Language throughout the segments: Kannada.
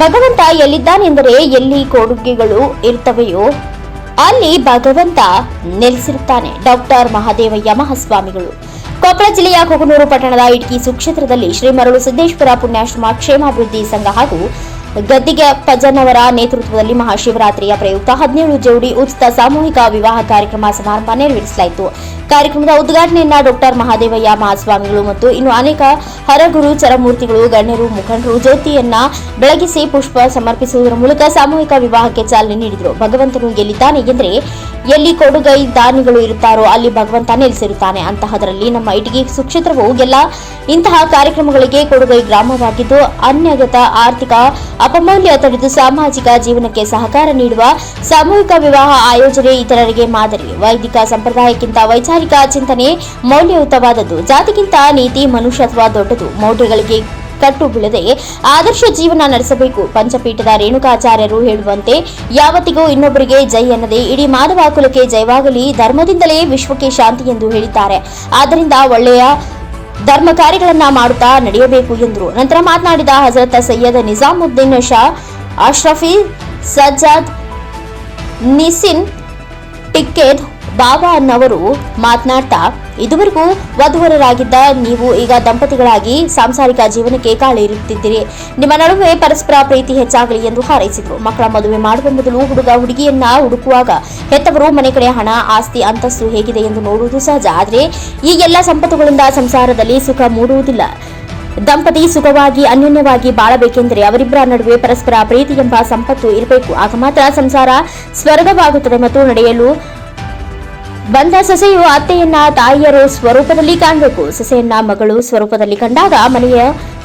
ಭಗವಂತ ಎಲ್ಲಿದ್ದಾನೆಂದರೆ ಎಲ್ಲಿ ಕೊಡುಗೆಗಳು ಇರ್ತವೆಯೋ ಅಲ್ಲಿ ಭಗವಂತ ನೆಲೆಸಿರುತ್ತಾನೆ. ಡಾಕ್ಟರ್ ಮಹಾದೇವಯ್ಯ ಮಹಾಸ್ವಾಮಿಗಳು ಕೊಪ್ಪಳ ಜಿಲ್ಲೆಯ ಕೊಗನೂರು ಪಟ್ಟಣದ ಇಟ್ಕಿ ಸುಕ್ಷೇತ್ರದಲ್ಲಿ ಶ್ರೀ ಮರಳು ಸಿದ್ದೇಶ್ವರ ಪುಣ್ಯಾಶ್ರಮ ಕ್ಷೇಮಾಭಿವೃದ್ಧಿ ಸಂಘ ಹಾಗೂ ಗದ್ದಿಗೆ ಪಜನ್ನವರ ನೇತೃತ್ವದಲ್ಲಿ ಮಹಾಶಿವರಾತ್ರಿಯ ಪ್ರಯುಕ್ತ ಹದಿನೇಳು ಜೋಡಿ ಉಚಿತ ಸಾಮೂಹಿಕ ವಿವಾಹ ಕಾರ್ಯಕ್ರಮ ಸಮಾರಂಭ ನೆರವೇರಿಸಲಾಯಿತು. ಕಾರ್ಯಕ್ರಮದ ಉದ್ಘಾಟನೆಯನ್ನ ಡಾಕ್ಟರ್ ಮಹಾದೇವಯ್ಯ ಮಹಾಸ್ವಾಮಿಗಳು ಮತ್ತು ಇನ್ನು ಅನೇಕ ಹರಗುರು, ಚರಮೂರ್ತಿಗಳು, ಗಣ್ಯರು, ಮುಖಂಡರು ಜ್ಯೋತಿಯನ್ನ ಬೆಳಗಿಸಿ ಪುಷ್ಪ ಸಮರ್ಪಿಸುವುದರ ಮೂಲಕ ಸಾಮೂಹಿಕ ವಿವಾಹಕ್ಕೆ ಚಾಲನೆ ನೀಡಿದರು. ಭಗವಂತನು ಗೆಲ್ಲಿದ್ದಾನೆ ಎಂದರೆ ಎಲ್ಲಿ ಕೊಡುಗೈ ದಾನಿಗಳು ಇರುತ್ತಾರೋ ಅಲ್ಲಿ ಭಗವಂತ ನೆಲೆಸಿರುತ್ತಾನೆ. ಅಂತಹದರಲ್ಲಿ ನಮ್ಮ ಇಟಗಿ ಸುಕ್ಷೇತ್ರವು ಎಲ್ಲ ಇಂತಹ ಕಾರ್ಯಕ್ರಮಗಳಿಗೆ ಕೊಡುಗೈ ಗ್ರಾಮವಾಗಿದ್ದು, ಅನ್ಯಗತ ಆರ್ಥಿಕ ಅಪಮೌಲ್ಯ ತಡೆದು ಸಾಮಾಜಿಕ ಜೀವನಕ್ಕೆ ಸಹಕಾರ ನೀಡುವ ಸಾಮೂಹಿಕ ವಿವಾಹ ಆಯೋಜನೆ ಇತರರಿಗೆ ಮಾದರಿ. ವೈದಿಕ ಸಂಪ್ರದಾಯಕ್ಕಿಂತ ವೈಚಾರಿಕ ಚಿಂತನೆ ಮೌಲ್ಯಯುತವಾದದ್ದು. ಜಾತಿಗಿಂತ ನೀತಿ ಮನುಷ್ಯತ್ವ ದೊಡ್ಡದು. ಮೌಢ್ಯಗಳಿಗೆ ಕಟ್ಟು ಬೀಳದೆ ಆದರ್ಶ ಜೀವನ ನಡೆಸಬೇಕು. ಪಂಚಪೀಠದ ರೇಣುಕಾಚಾರ್ಯರು ಹೇಳುವಂತೆ, ಯಾವತ್ತಿಗೂ ಇನ್ನೊಬ್ಬರಿಗೆ ಜೈ ಅನ್ನದೆ, ಇಡೀ ಮಾನವ ಕುಲಕ್ಕೆ ಜಯವಾಗಲಿ, ಧರ್ಮದಿಂದಲೇ ವಿಶ್ವಕ್ಕೆ ಶಾಂತಿ ಎಂದು ಹೇಳಿದ್ದಾರೆ. ಆದ್ದರಿಂದ ಒಳ್ಳೆಯ ಧರ್ಮ ಕಾರ್ಯಗಳನ್ನ ಮಾಡುತ್ತಾ ನಡೆಯಬೇಕು ಎಂದರು. ನಂತರ ಮಾತನಾಡಿದ ಹಜರತ್ ಸೈಯದ್ ನಿಜಾಮುದ್ದೀನ್ ಶಾ, ಅಶ್ರಫಿ ಸಜ್ಜಾದ್ ನಿಸಿನ್ ಟಿಕ್ಕೇದ್ ಬಾಬಾ ಅನ್ನವರು ಮಾತನಾಡ್ತಾ, ಇದುವರೆಗೂ ವಧುವರರಾಗಿದ್ದ ನೀವು ಈಗ ದಂಪತಿಗಳಾಗಿ ಸಾಂಸಾರಿಕ ಜೀವನಕ್ಕೆ ಕಾಲಿರುತ್ತಿದ್ದೀರಿ ನಿಮ್ಮ ನಡುವೆ ಪರಸ್ಪರ ಪ್ರೀತಿ ಹೆಚ್ಚಾಗಲಿ ಎಂದು ಹಾರೈಸಿದರು. ಮಕ್ಕಳ ಮದುವೆ ಮಾಡುವ ಮೊದಲು ಹುಡುಗ ಹುಡುಗಿಯನ್ನ ಹುಡುಕುವಾಗ ಹೆತ್ತವರು ಮನೆ ಕಡೆ ಹಣ, ಆಸ್ತಿ, ಅಂತಸ್ತು ಹೇಗಿದೆ ಎಂದು ನೋಡುವುದು ಸಹಜ. ಆದರೆ ಈ ಎಲ್ಲ ಸಂಪತ್ತುಗಳಿಂದ ಸಂಸಾರದಲ್ಲಿ ಸುಖ ಮೂಡುವುದಿಲ್ಲ. ದಂಪತಿ ಸುಖವಾಗಿ, ಅನ್ಯೋನ್ಯವಾಗಿ ಬಾಳಬೇಕೆಂದರೆ ಅವರಿಬ್ಬರ ನಡುವೆ ಪರಸ್ಪರ ಪ್ರೀತಿ ಎಂಬ ಸಂಪತ್ತು ಇರಬೇಕು. ಆಗ ಮಾತ್ರ ಸಂಸಾರ ಸ್ವರ್ಗವಾಗುತ್ತದೆ ಮತ್ತು ನಡೆಯಲು ಬಂದ ಸೊಸೆಯು ಅತ್ತೆಯನ್ನ ತಾಯಿಯರು ಸ್ವರೂಪದಲ್ಲಿ ಕಾಣಬೇಕು. ಸೊಸೆಯನ್ನ ಮಗಳು ಸ್ವರೂಪದಲ್ಲಿ ಕಂಡಾಗ ಮನೆಯ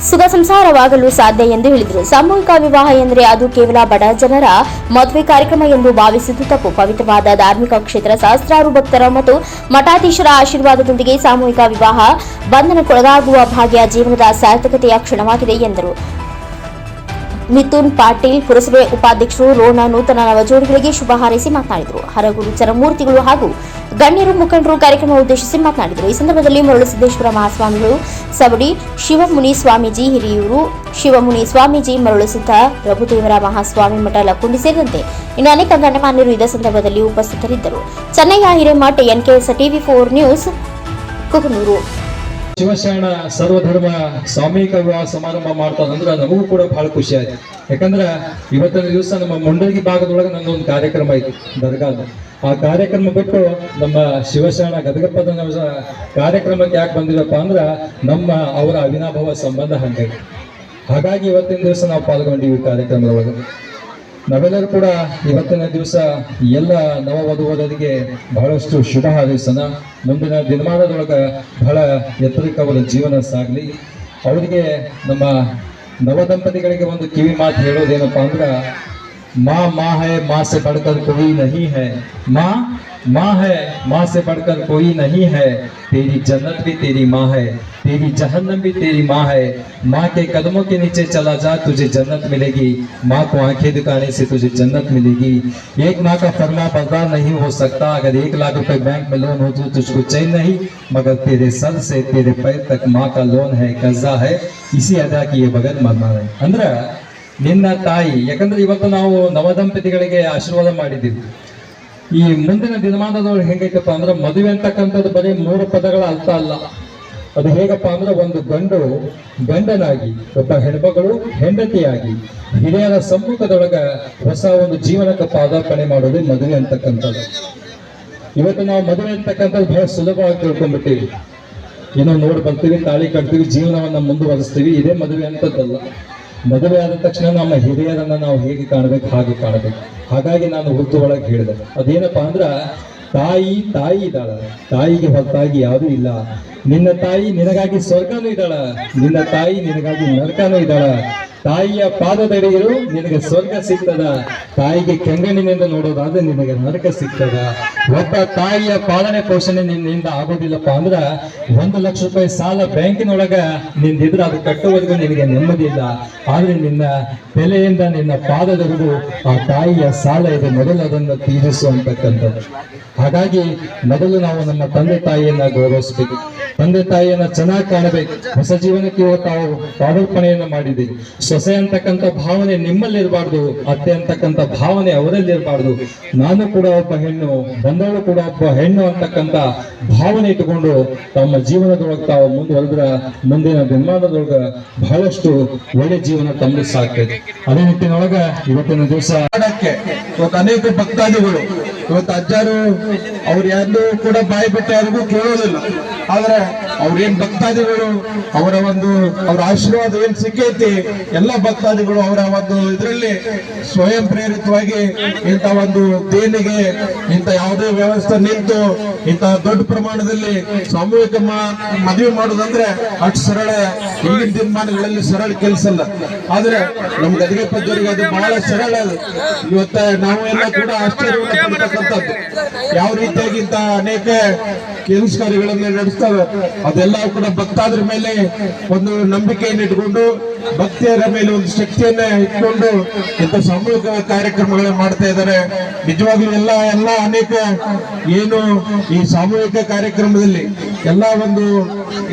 ಸುಖ ಸಂಸಾರವಾಗಲು ಸಾಧ್ಯ ಎಂದು ಹೇಳಿದರು. ಸಾಮೂಹಿಕ ವಿವಾಹ ಎಂದರೆ ಅದು ಕೇವಲ ಬಡ ಜನರ ಮದುವೆ ಕಾರ್ಯಕ್ರಮ ಎಂದು ಭಾವಿಸಿದ್ದು ತಪ್ಪು. ಪವಿತ್ರವಾದ ಧಾರ್ಮಿಕ ಕ್ಷೇತ್ರ, ಸಹಸ್ರಾರು ಭಕ್ತರ ಮತ್ತು ಮಠಾಧೀಶರ ಆಶೀರ್ವಾದದೊಂದಿಗೆ ಸಾಮೂಹಿಕ ವಿವಾಹ ಬಂಧನಕ್ಕೊಳಗಾಗುವ ಭಾಗ್ಯ ಜೀವನದ ಸಾರ್ಥಕತೆಯ ಕ್ಷಣವಾಗಿದೆ ಎಂದರು. ಮಿಥುನ್ ಪಾಟೀಲ್ ಪುರಸಭೆ ಉಪಾಧ್ಯಕ್ಷರು, ರೋಣ ನೂತನ ನವಜೋಡಿಗಳಿಗೆ ಶುಭ ಹಾರೈಸಿ ಮಾತನಾಡಿದರು. ಹರಗುರು ಚರಮೂರ್ತಿಗಳು ಹಾಗೂ ಗಣ್ಯರು ಮುಖಂಡರು ಕಾರ್ಯಕ್ರಮ ಉದ್ದೇಶಿಸಿ ಮಾತನಾಡಿದರು. ಈ ಸಂದರ್ಭದಲ್ಲಿ ಮರಳು ಸಿದ್ದೇಶ್ವರ ಮಹಾಸ್ವಾಮಿಗಳು, ಸವಡಿ ಶಿವಮುನಿ ಸ್ವಾಮೀಜಿ, ಹಿರಿಯೂರು ಶಿವಮುನಿ ಸ್ವಾಮೀಜಿ, ಮರಳು ಸಿದ್ಧ ಪ್ರಭುದೇವರ ಮಹಾಸ್ವಾಮಿ ಮಠ ಲಕ್ಕುಂಡಿ ಸೇರಿದಂತೆ ಇನ್ನು ಅನೇಕ ಗಣ್ಯಮಾನ್ಯರು ಇದೇ ಸಂದರ್ಭದಲ್ಲಿ ಉಪಸ್ಥಿತರಿದ್ದರು. Chennayya Hiremath NKS TV four news, Kukanur. Shivasharana ಸರ್ವಧರ್ಮ ಸಾಮೂಹಿಕ ವಿವಾಹ ಸಮಾರಂಭ ಮಾಡ್ತಾರೆ ಅಂದ್ರೆ ನಮಗೂ ಕೂಡ ಬಹಳ ಖುಷಿ ಆಯ್ತು. ಯಾಕಂದ್ರೆ ಇವತ್ತಿನ ದಿವಸ ನಮ್ಮ ಮುಂಡಗಿ ಭಾಗದೊಳಗೆ ಒಂದು ಕಾರ್ಯಕ್ರಮ ಇತ್ತು ದರ್ಗಾದ. ಆ ಕಾರ್ಯಕ್ರಮ ಬಿಟ್ಟು ನಮ್ಮ ಶಿವಶರಣ ಗದಗಪ್ಪದ ಕಾರ್ಯಕ್ರಮಕ್ಕೆ ಯಾಕೆ ಬಂದಿವಪ್ಪ ಅಂದ್ರ ನಮ್ಮ ಅವರ ಅವಿನಾಭಾವ ಸಂಬಂಧ ಹಂಗೆ ಹಾಗಾಗಿ ಇವತ್ತಿನ ದಿವಸ ನಾವು ಪಾಲ್ಗೊಂಡಿವಿ ಕಾರ್ಯಕ್ರಮದೊಳಗೆ. ನಾವೆಲ್ಲರೂ ಕೂಡ ಇವತ್ತಿನ ದಿವಸ ಎಲ್ಲ ನವವಧುವರರಿಗೆ ಬಹಳಷ್ಟು ಶುಭ ಹಾರೈಸೋಣ. ಮುಂದಿನ ದಿನಮಾನದೊಳಗೆ ಬಹಳ ಎತ್ತರಕ್ಕೆ ಅವರ ಜೀವನ ಸಾಗಲಿ. ಅವರಿಗೆ ನಮ್ಮ ನವದಂಪತಿಗಳಿಗೆ ಒಂದು ಕಿವಿ ಮಾತು ಹೇಳೋದೇನಪ್ಪ ಅಂದ್ರೆ, ಮಾ ಮಾ ಹೈ, ಮಾ ಸೆ ಬಡ್ಕರ್ ಕೋಯಿ ನಹಿ ಹೈ, ಮಾ माँ है माँ से बढ़कर कोई नहीं है तेरी जन्नत भी तेरी माँ है तेरी जहन्नम भी तेरी माँ है माँ के कदमों के नीचे चला जा तुझे जन्नत मिलेगी माँ को आंखें दिखाने से तुझे जन्नत मिलेगी एक माँ का फरमा बरदार नहीं हो सकता अगर एक लाख रुपए बैंक में लोन हो तो तुझको चैन नहीं मगर तेरे सर से तेरे पैर तक माँ का लोन है कर्जा है इसी अदा किए बगैर मरना नहीं ಅಂದ್ರೆ ನಿನ್ನ ತಾಯಿ ಯಾಕಂದ್ರೆ ಇವತ್ತು ನಾವು ನವದಂಪತಿಗಳಿಗೆ ಆಶೀರ್ವಾದ ಮಾಡಿದ್ದೀವಿ ಈ ಮುಂದಿನ ದಿನಮಾನದವ್ರು ಹೆಂಗೈತಪ್ಪ ಅಂದ್ರೆ ಮದುವೆ ಅಂತಕ್ಕಂಥದ್ದು ಬರೀ ಮೂರು ಪದಗಳ ಅರ್ಥ ಅಲ್ಲ. ಅದು ಹೇಗಪ್ಪ ಅಂದ್ರೆ ಒಂದು ಗಂಡು ಗಂಡನಾಗಿ, ಒಬ್ಬ ಹೆಣ್ಮಗಳು ಹೆಂಡತಿಯಾಗಿ, ಹಿರಿಯರ ಸಮ್ಮುಖದೊಳಗ ಹೊಸ ಒಂದು ಜೀವನಕ್ಕೆ ಪಾದಾರ್ಪಣೆ ಮಾಡೋದು ಮದುವೆ ಅಂತಕ್ಕಂಥದ್ದು. ಇವತ್ತು ನಾವು ಮದುವೆ ಅಂತಕ್ಕಂಥದ್ದು ಬಹಳ ಸುಲಭವಾಗಿ ತಿಳ್ಕೊಂಡ್ಬಿಟ್ಟಿವಿ. ಏನೋ ನೋಡಿ ಬರ್ತೀವಿ, ತಾಳಿ ಕಟ್ತೀವಿ, ಜೀವನವನ್ನ ಮುಂದುವರಿಸ್ತೀವಿ, ಇದೇ ಮದುವೆ ಅಂತದ್ದಲ್ಲ. ಮದುವೆ ಆದ ತಕ್ಷಣ ನಮ್ಮ ಹಿರಿಯರನ್ನ ನಾವು ಹೇಗೆ ಕಾಣಬೇಕು, ಹಾಗೆ ಕಾಣಬೇಕು. ಹಾಗಾಗಿ ನಾನು ಹುಟ್ಟು ಒಳಗೆ ಹೇಳಿದೆ. ಅದೇನಪ್ಪಾ ಅಂದ್ರ, ತಾಯಿ ತಾಯಿ ಇದ್ದಾಳೆ. ತಾಯಿಗೆ ಹೊರತಾಗಿ ಯಾರೂ ಇಲ್ಲ. ನಿನ್ನ ತಾಯಿ ನಿನಗಾಗಿ ಸ್ವರ್ಗನೂ ಇದ್ದಾಳ. ನಿನ್ನ ತಾಯಿ ನಿನಗಾಗಿ ನರಕನೂ ಇದ್ದಾಳ. ತಾಯಿಯ ಪಾದದಡಿಗಳು ನಿನಗೆ ಸ್ವರ್ಗ ಸಿಗ್ತದ. ತಾಯಿಗೆ ಕೆಂಗಣ್ಣಿನಿಂದ ನೋಡೋದಾದ್ರೆ ನಿನಗೆ ನರಕ ಸಿಗ್ತದ. ಒಬ್ಬ ತಾಯಿಯ ಪಾಲನೆ ಪೋಷಣೆ ನಿನ್ನಿಂದ ಆಗೋದಿಲ್ಲಪ್ಪ ಅಂದ್ರ ಒಂದು ಲಕ್ಷ ರೂಪಾಯಿ ಸಾಲ ಬ್ಯಾಂಕಿನೊಳಗ ನಿಂದಿದ್ರೆ ಅದು ಕಟ್ಟುವರೆಗೂ ನಿನಗೆ ನೆಮ್ಮದಿ ಇಲ್ಲ. ಆದ್ರೆ ನಿನ್ನ ಬೆಲೆಯಿಂದ ನಿನ್ನ ಪಾದದವರೆಗೂ ಆ ತಾಯಿಯ ಸಾಲ ಇದೆ. ಮೊದಲು ಅದನ್ನು ತೀರಿಸು ಅಂತಕ್ಕಂಥದ್ದು ಹಾಗಾಗಿ ಮೊದಲು ನಾವು ನಮ್ಮ ತಂದೆ ತಾಯಿಯನ್ನ ಗೌರವಿಸ್ಬೇಕು. ತಂದೆ ತಾಯಿಯನ್ನ ಚೆನ್ನಾಗಿ ಕಾಣಬೇಕು. ಹೊಸ ಜೀವನಕ್ಕೆ ಇವತ್ತು ನಾವು ಮಾಡಿದೆ. ಸೊಸೆ ಅಂತಕ್ಕಂಥ ಭಾವನೆ ನಿಮ್ಮಲ್ಲಿ ಇರಬಾರ್ದು, ಅತ್ತೆ ಅಂತಕ್ಕಂಥ ಭಾವನೆ ಅವರಲ್ಲಿ ಇರಬಾರ್ದು. ನಾನು ಕೂಡ ಒಬ್ಬ ಹೆಣ್ಣು, ಬಂದವಳು ಕೂಡ ಒಬ್ಬ ಹೆಣ್ಣು ಅಂತಕ್ಕಂಥ ಭಾವನೆ ಇಟ್ಟುಕೊಂಡು ತಮ್ಮ ಜೀವನದೊಳಗೆ ತಾವು ಮುಂದುವರೆದ್ರ ಮುಂದಿನ ದಿನಮಾನದೊಳಗ ಬಹಳಷ್ಟು ಒಳ್ಳೆ ಜೀವನ ತಮ್ಮ ಸಾಕ್ತದೆ ಅದೇ ನಿಟ್ಟಿನೊಳಗ ಇವತ್ತಿನ ದಿವಸ ಇವತ್ತು ಅನೇಕ ಭಕ್ತಾದಿಗಳು, ಇವತ್ತು ಅಜ್ಜಾರು ಅವ್ರು ಯಾರನ್ನೂ ಕೂಡ ಬಾಯಿ ಬಿಟ್ಟು ಯಾರಿಗೂ ಕೇಳೋದಿಲ್ಲ. ಆದ್ರೆ ಅವ್ರೇನ್ ಭಕ್ತಾದಿಗಳು? ಅವರ ಒಂದು ಅವರ ಆಶೀರ್ವಾದ ಏನ್ ಸಿಕ್ಕೈತಿ? ಎಲ್ಲ ಭಕ್ತಾದಿಗಳು ಅವರ ಒಂದು ಇದರಲ್ಲಿ ಸ್ವಯಂ ಪ್ರೇರಿತವಾಗಿ ಇಂಥ ಒಂದು ದೇಣಿಗೆ, ಇಂಥ ಯಾವುದೇ ವ್ಯವಸ್ಥೆ ನಿಂತು ಇಂಥ ದೊಡ್ಡ ಪ್ರಮಾಣದಲ್ಲಿ ಸಾಮೂಹಿಕ ಮದುವೆ ಮಾಡೋದಂದ್ರೆ ಅಷ್ಟು ಸರಳ. ಈಗಿನ ದಿನಮಾನಗಳಲ್ಲಿ ಸರಳ ಕೆಲಸ ಅಲ್ಲ. ಆದ್ರೆ ನಮ್ ಗದಿಗೆ ಅದು ಬಹಳ ಸರಳ ಅದು. ಇವತ್ತ ನಾವು ಎಲ್ಲ ಕೂಡ ಪಡ್ತಕ್ಕಂಥದ್ದು. ಯಾವ ರೀತಿಯಾಗಿ ಇಂಥ ಅನೇಕ ಕೆಲಸ ಕಾರ್ಯಗಳನ್ನು ನಡೆಸ್ತವೆ. ಅದೆಲ್ಲ ಕೂಡ ಭಕ್ತಾದ್ರ ಮೇಲೆ ಒಂದು ನಂಬಿಕೆಯನ್ನು ಇಟ್ಕೊಂಡು, ಭಕ್ತಿಯರ ಮೇಲೆ ಒಂದು ಶಕ್ತಿಯನ್ನ ಇಟ್ಕೊಂಡು ಇಂಥ ಸಾಮೂಹಿಕ ಕಾರ್ಯಕ್ರಮಗಳನ್ನ ಮಾಡ್ತಾ ಇದ್ದಾರೆ. ನಿಜವಾಗ್ಲೂ ಎಲ್ಲ ಎಲ್ಲ ಅನೇಕ ಏನು ಈ ಸಾಮೂಹಿಕ ಕಾರ್ಯಕ್ರಮದಲ್ಲಿ ಎಲ್ಲ ಒಂದು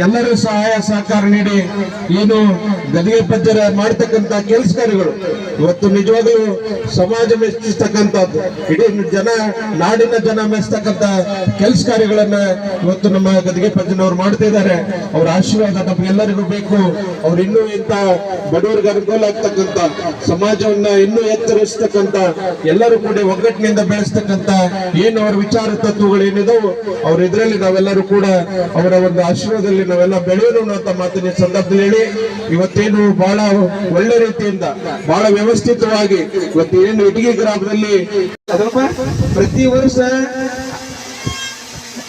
ಎಲ್ಲರೂ ಸಹಾಯ ಸಹಕಾರ ನೀಡಿ ಏನು ಗದಿಗೆ ಪಜ್ಜರ ಮಾಡ್ತಕ್ಕಂತ ಕೆಲಸ ಕಾರ್ಯಗಳು ಇವತ್ತು ನಿಜವಾಗ್ಲೂ ಸಮಾಜ ಮೆಚ್ಚಿಸ್ತಕ್ಕಂಥದ್ದು. ಇಡೀ ಜನ, ನಾಡಿನ ಜನ ಮೆಚ್ಚತಕ್ಕಂತ ಕೆಲಸ ಕಾರ್ಯಗಳನ್ನ ಇವತ್ತು ನಮ್ಮ ಗದಿಗೆ ಪಜ್ಜನವ್ರು ಮಾಡ್ತಾ ಇದ್ದಾರೆ. ಅವ್ರ ಆಶೀರ್ವಾದ ನಮಗೆಲ್ಲರಿಗೂ ಬೇಕು. ಅವ್ರು ಇನ್ನೂ ಇಂತ ಬಡವರಿಗೆ ಅನುಕೂಲ ಆಗ್ತಕ್ಕಂಥ, ಸಮಾಜವನ್ನ ಇನ್ನೂ ಎತ್ತರಿಸ್ತಕ್ಕಂಥ ಎಲ್ಲರೂ ಕೂಡ ಒಗ್ಗಟ್ಟಿನಿಂದ ಬೆಳೆಸ್ತಕ್ಕಂಥ ಏನು ಅವ್ರ ವಿಚಾರ ತತ್ವಗಳು ಏನಿದಾವು, ಅವ್ರ ಇದರಲ್ಲಿ ನಾವೆಲ್ಲರೂ ಕೂಡ ಅವರ ಒಂದು ಆಶೀರ್ವಾದದಲ್ಲಿ ನಾವೆಲ್ಲ ಬೆಳೆಯೋಣ ಅಂತ ಮಾತಿನ ಸಂದರ್ಭದಲ್ಲಿ ಹೇಳಿ, ಇವತ್ತೇನು ಬಹಳ ಒಳ್ಳೆ ರೀತಿಯಿಂದ, ಬಹಳ ವ್ಯವಸ್ಥಿತವಾಗಿ ಇವತ್ತೇನು ಇಟಗಿ ಗ್ರಾಮದಲ್ಲಿ ಪ್ರತಿ ವರ್ಷ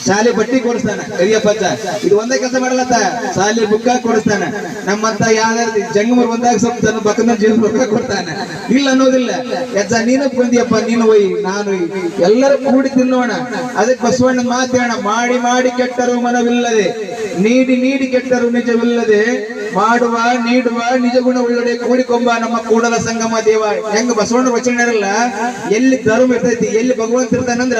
ಶಾಲೆ ಬಟ್ಟಿ ಕೊಡಿಸ್ತಾನ ಕರಿಯಪ್ಪಜ್ಜ ಇದು ಒಂದೇ ಕೆಲಸ ಮಾಡಲತ್ತ ಶಾಲೆ ಬುಕ್ಕ ಕೊಡಿಸ್ತಾನ. ನಮ್ಮಂತ ಯಾವ ಜಂಗಮರ್ ಬಂದಾಗ ಸ್ವಲ್ಪ ತನ್ನ ಪಕ್ಕದ ಜೀವನ ಬುಕ್ಕ ಕೊಡ್ತಾನೆ. ಇಲ್ಲ ಅನ್ನೋದಿಲ್ಲ. ಯಜ್ಜ ನೀನು ಬಂದಿಯಪ್ಪ, ನೀನು ಒಯ್, ನಾನು. ಎಲ್ಲರೂ ಕೂಡಿ ತಿನ್ನೋಣ. ಅದಕ್ಕೆ ಬಸವಣ್ಣ ಮಾತೇಣ, ಮಾಡಿ ಮಾಡಿ ಕೆಟ್ಟರು ಮನವಿಲ್ಲದೆ, ನೀಡಿ ನೀಡಿ ಕೆಟ್ಟರು ನಿಜವಿಲ್ಲದೆ ಮಾಡುವ ನೀಡುವ ನಿಜ ಗುಣ ಉಳ್ಳಡೆ ಕೂಡಿಕೊಂಬ ನಮ್ಮ ಕೂಡಲ ಸಂಗಮ ದೇವ. ಹೆಂಗ ಬಸವಣ್ಣ ವಚನ ಇರಲ್ಲ ಎಲ್ಲಿ ಧರ್ಮ ಇರ್ತೈತಿ ಎಲ್ಲಿ ಭಗವಂತ ಇರ್ತಾನಂದ್ರ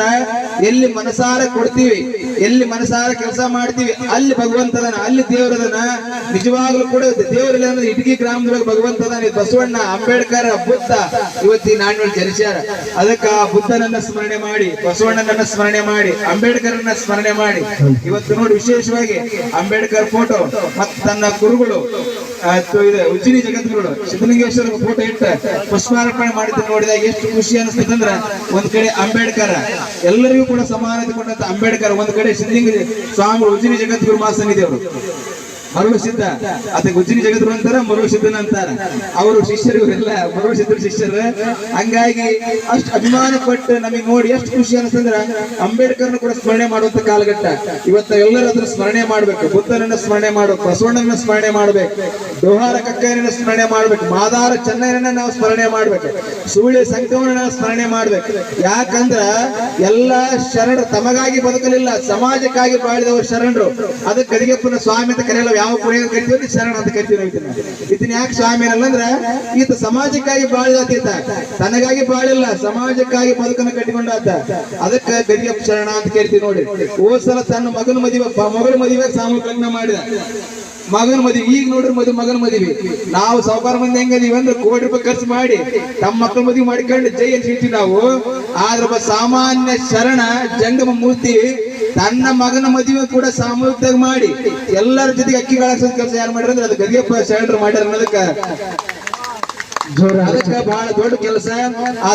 ಎಲ್ಲಿ ಮನಸಾರ ಕೊಡ್ತೀವಿ ಎಲ್ಲಿ ಮನಸಾರ ಕೆಲಸ ಮಾಡ್ತೀವಿ ಅಲ್ಲಿ ಭಗವಂತದನ ಅಲ್ಲಿ ದೇವರದನ ನಿಜವಾಗ್ಲೂ ಕೂಡ ದೇವರಿಲ್ಲ ಅಂದ್ರೆ ಇಟಗಿ ಗ್ರಾಮದೊಳಗೆ ಭಗವಂತ ಅದಾನ. ಇದು ಬಸವಣ್ಣ ಅಂಬೇಡ್ಕರ್ ಬುದ್ಧ. ಇವತ್ತಿ ನಾಣ್ಯ ಜನಿಸ್ಯಾರ. ಅದಕ್ಕ ಆ ಬುದ್ಧನನ್ನ ಸ್ಮರಣೆ ಮಾಡಿ ಬಸವಣ್ಣನನ್ನ ಸ್ಮರಣೆ ಮಾಡಿ ಅಂಬೇಡ್ಕರ್ನ ಸ್ಮರಣೆ ಮಾಡಿ. ಇವತ್ತು ನೋಡಿ ವಿಶೇಷವಾಗಿ ಅಂಬೇಡ್ಕರ್ ಫೋಟೋ. ಮತ್ತ ತನ್ನ ಗುರುಗಳು ಆ, ತು- ಇದು ಉಜ್ಜಿನಿ ಜಗದ್ಗುರುಗಳು ಸಿದ್ದಲಿಂಗೇಶ್ವರ ಫೋಟೋ ಇಟ್ಟ ಪುಷ್ಪಾರ್ಪಣೆ ಮಾಡಿದ್ದು ನೋಡಿದಾಗ ಎಷ್ಟು ಖುಷಿ ಅನಿಸ್ತದೆ ಅಂದ್ರೆ ಒಂದ್ ಕಡೆ ಅಂಬೇಡ್ಕರ್. ಎಲ್ಲರಿಗೂ ಕೂಡ ಸಮಾನತೆ ಕೊಟ್ಟಂತ ಅಂಬೇಡ್ಕರ್. ಒಂದ್ ಕಡೆ ಸಿದ್ದಲಿಂಗ ಸ್ವಾಮಿ ಉಜ್ಜಿನಿ ಜಗದ್ಗುರು ಮಹಾಸನ್ನಿಧಿಯವರು. ಮರುಳು ಸಿದ್ಧ ಅದಕ್ಕೆ ಜಗದ್ರು ಅಂತಾರ ಮರುಳು ಅಂತಾರ. ಅವರು ಶಿಷ್ಯರು ಇವರೆಲ್ಲ ಮರುಳು ಸಿದ್ಧರು ಶಿಷ್ಯರು. ಹಂಗಾಗಿ ಅಷ್ಟು ಅಭಿಮಾನ ಪಟ್ಟು ನಮಗೆ ನೋಡಿ ಎಷ್ಟು ಖುಷಿ ಅನಿಸ್ತಂದ್ರ ಅಂಬೇಡ್ಕರ್ನ ಕೂಡ ಸ್ಮರಣೆ ಮಾಡುವಂತ ಕಾಲಘಟ್ಟ. ಇವತ್ತ ಎಲ್ಲರೂ ಅದನ್ನ ಸ್ಮರಣೆ ಮಾಡ್ಬೇಕು. ಬುದ್ಧನನ್ನ ಸ್ಮರಣೆ ಮಾಡ್ಬೇಕು. ಬಸವಣ್ಣನ ಸ್ಮರಣೆ ಮಾಡ್ಬೇಕು. ಡೋಹಾರ ಕಕ್ಕನ ಸ್ಮರಣೆ ಮಾಡ್ಬೇಕು. ಮಾದಾರ ಚೆನ್ನೈನ ನಾವು ಸ್ಮರಣೆ ಮಾಡ್ಬೇಕು. ಸುಳ್ಳಿ ಸಂಕವನ ನಾವು ಸ್ಮರಣೆ ಮಾಡ್ಬೇಕು. ಯಾಕಂದ್ರ ಎಲ್ಲ ಶರಣರು ತಮಗಾಗಿ ಬದುಕಲಿಲ್ಲ. ಸಮಾಜಕ್ಕಾಗಿ ಬಾಳಿದವರು ಶರಣರು. ಅದಕ್ಕೆ ಗದಿಗೆಪ್ಪನ ಸ್ವಾಮಿ ಅಂತ ಕರೆಯಲ್ಲ ಯಾವ ಪುಣ್ಯ ಕರಿತೀವಿ ಶರಣ ಅಂತ ಕರಿತೀವಿ ಇದನ್ನ ಯಾಕೆ ಸ್ವಾಮಿ ಅನ್ನಲ್ಲ ಅಂದ್ರ, ಈತ ಸಮಾಜಕ್ಕಾಗಿ ಬಾಳಿದಾತೀತ ತನಗಾಗಿ ಬಾಳಿಲ್ಲ, ಸಮಾಜಕ್ಕಾಗಿ ಬದುಕನ್ನು ಕಟ್ಟಿಕೊಂಡಾತ ಅದಕ್ಕೆ ಗರಿಯಪ್ಪ ಶರಣ ಅಂತ ಕರಿತೀವಿ ನೋಡಿ. ಹೋದ್ ಸಲ ತನ್ನ ಮಗನ ಮದುವೆ ಮಗಳ ಮದುವೆ ಲಗ್ನ ಮಾಡಿದ. ಮಗನ ಮದುವೆ, ಈಗ ನೋಡ್ರಿ ಮದುವೆ ಮಗನ ಮದುವೆ. ನಾವು ಸಾವುಕಾರ ಮಂದಿ ಹೆಂಗದೀವಿ ಅಂದ್ರೆ ಕೋಟಿ ರೂಪಾಯಿ ಖರ್ಚು ಮಾಡಿ ತಮ್ಮ ಮಕ್ಕಳ ಮದುವೆ ಮಾಡಿಕೊಂಡು ಜೈ ಅಂತ ಹೇಳ್ತೀವಿ ನಾವು. ಆದ್ರೆ ಸಾಮಾನ್ಯ ಶರಣ, ಜಂಗಮ ಮೂರ್ತಿ ತನ್ನ ಮಗನ ಮದುವೆ ಕೂಡ ಸಾಮೂಹಿಕ ಮಾಡಿ ಎಲ್ಲರ ಜೊತೆಗೆ ಅಕ್ಕಿ ಗಳಾಕ್ಸೋದ್ ಕೆಲಸ ಯಾರು ಮಾಡ್ಯಾರ ಅಂದ್ರೆ ಅದು ಗದಿಯಪ್ಪ ಶರಣರು ಮಾಡ್ಯಾರ ಅನ್ನೋದಕ್ಕೆ. ಅದಕ್ಕೆ ಬಹಳ ದೊಡ್ಡ ಕೆಲಸ. ಆ